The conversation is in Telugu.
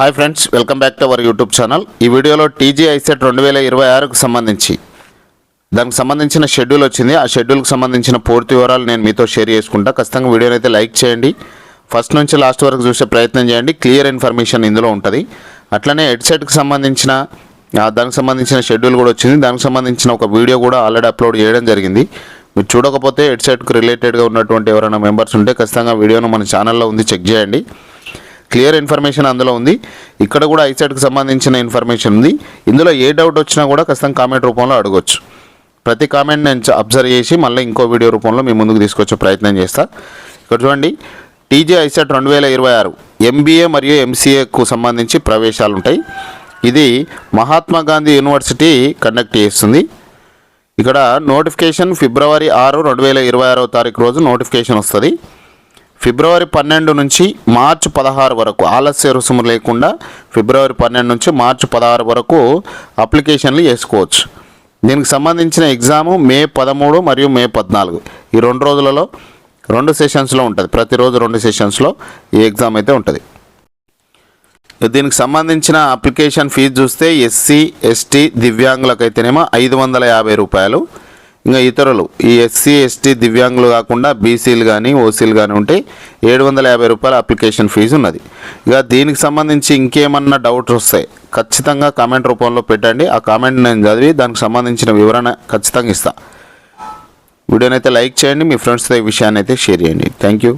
Hi friends welcome back to our YouTube channel. ఈ వీడియోలో టీజీ ఐసెట్ రెండు వేల ఇరవై ఆరుకు సంబంధించి. దానికి సంబంధించిన షెడ్యూల్ వచ్చింది. ఆ షెడ్యూల్కి సంబంధించిన పూర్తి వివరాలు నేను మీతో షేర్ చేసుకుంటా. ఖచ్చితంగా వీడియోని అయితే లైక్ చేయండి. ఫస్ట్ నుంచి లాస్ట్ వరకు చూసే ప్రయత్నం చేయండి. క్లియర్ ఇన్ఫర్మేషన్ ఇందులో ఉంటుంది. అట్లనే హెడ్సెట్కి సంబంధించిన దానికి సంబంధించిన షెడ్యూల్ కూడా వచ్చింది. దానికి సంబంధించిన ఒక వీడియో కూడా ఆల్రెడీ అప్లోడ్ చేయడం జరిగింది. మీరు చూడకపోతే హెడ్సెట్కు రిలేటెడ్గా ఉన్నటువంటి ఎవరైనా మెంబర్స్ ఉంటే ఖచ్చితంగా వీడియోను మన ఛానల్లో ఉంది చెక్ చేయండి. క్లియర్ ఇన్ఫర్మేషన్ అందులో ఉంది. ఇక్కడ కూడా ఐసెట్కి సంబంధించిన ఇన్ఫర్మేషన్ ఉంది. ఇందులో ఏ డౌట్ వచ్చినా కూడా ఖచ్చితంగా కామెంట్ రూపంలో అడగొచ్చు. ప్రతి కామెంట్ నేను అబ్జర్వ్ చేసి మళ్ళీ ఇంకో వీడియో రూపంలో మీ ముందుకు తీసుకొచ్చే ప్రయత్నం చేస్తా. ఇక్కడ చూడండి. టీజే ఐసెట్ రెండు వేల ఇరవై ఆరు ఎంబీఏ మరియు ఎంసీఏకు సంబంధించి ప్రవేశాలు ఉంటాయి. ఇది మహాత్మా గాంధీ యూనివర్సిటీ కండక్ట్ చేస్తుంది. ఇక్కడ నోటిఫికేషన్ ఫిబ్రవరి ఆరు రెండు వేల ఇరవై ఆరో తారీఖు రోజు నోటిఫికేషన్ వస్తుంది. ఫిబ్రవరి పన్నెండు నుంచి మార్చి పదహారు వరకు ఆలస్య రుసుము లేకుండా ఫిబ్రవరి పన్నెండు నుంచి మార్చి పదహారు వరకు అప్లికేషన్లు వేసుకోవచ్చు దీనికి సంబంధించిన ఎగ్జాము మే పదమూడు మరియు మే పద్నాలుగు. ఈ రెండు రోజులలో రెండు సెషన్స్లో ఉంటుంది. ప్రతిరోజు రెండు సెషన్స్లో ఈ ఎగ్జామ్ అయితే ఉంటుంది. దీనికి సంబంధించిన అప్లికేషన్ ఫీజు చూస్తే ఎస్సీ ఎస్టీ దివ్యాంగులకైతేనేమో ఐదు వందల యాభై రూపాయలు. ఇంకా ఇతరులు ఈ ఎస్సీ ఎస్టీ దివ్యాంగులు కాకుండా బీసీలు కానీ ఓసీలు కానీ ఉంటే ఏడు వందల యాభై రూపాయల అప్లికేషన్ ఫీజు ఉన్నది. ఇక దీనికి సంబంధించి ఇంకేమన్నా డౌట్స్ వస్తాయి ఖచ్చితంగా కామెంట్ రూపంలో పెట్టండి. ఆ కామెంట్ నేను చదివి దానికి సంబంధించిన వివరణ ఖచ్చితంగా ఇస్తాను వీడియోనైతే లైక్ చేయండి మీ ఫ్రెండ్స్తో ఈ విషయాన్ని అయితే షేర్ చేయండి. Thank you.